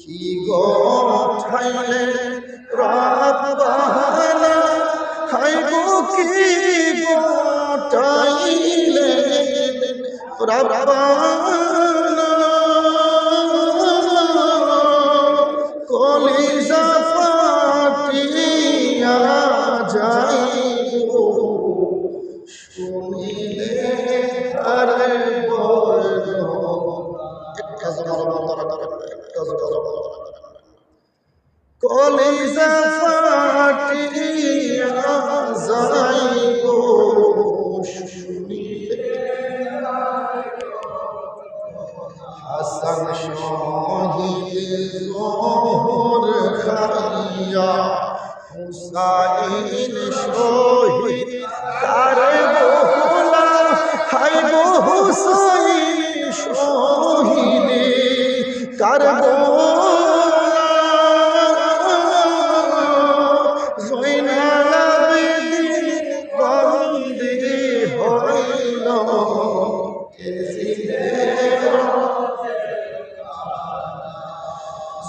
কি গো ঠাইলে রাত বাহানা? হাই গো, কি গো ঠাইলে রাত বাহানা? কলিজা ফাটিয়া যাইব। শুনিলে আরে বন্ধ রাখতে একটা জমার বন্ধ রাখতে কলিজা ফাটিয়া যাইব শুনিলে হাসান শহীদ জোহর খাইয়া হুসাইন শহীদ তার বহুলা হাই গো হইল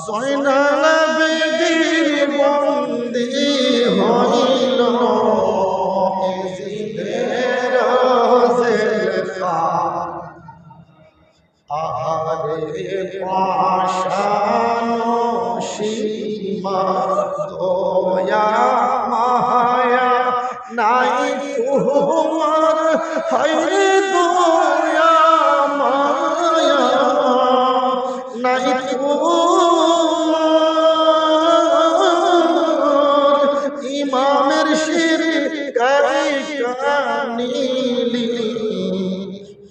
জয়নাল বেদির বন্দি হইল। পাশানো সীমা দয়া মায়া নাই তোমার হাইরে দয়া।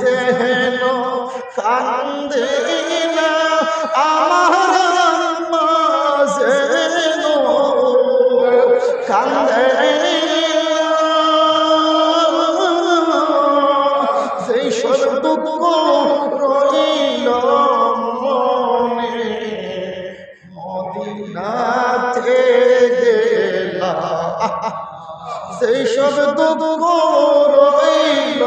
যেন কান্দে আমার কান্দে গেলা সেই সব দুঃখ রইল